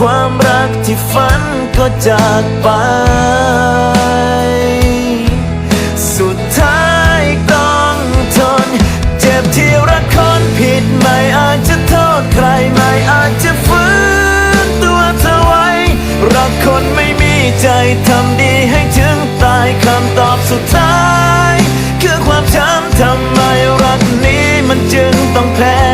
ความรักที่ฝันก็จากไป สุดท้ายต้องทน เจ็บที่รักคนผิดไม่อาจจะโทษใครไม่อาจจะฝืนตัวเธอไว้ รักคนไม่มีใจทำดีให้ถึงตายคำตอบสุดท้าย คือความช้ำทำไมรักนี้มันจึงต้องแพ้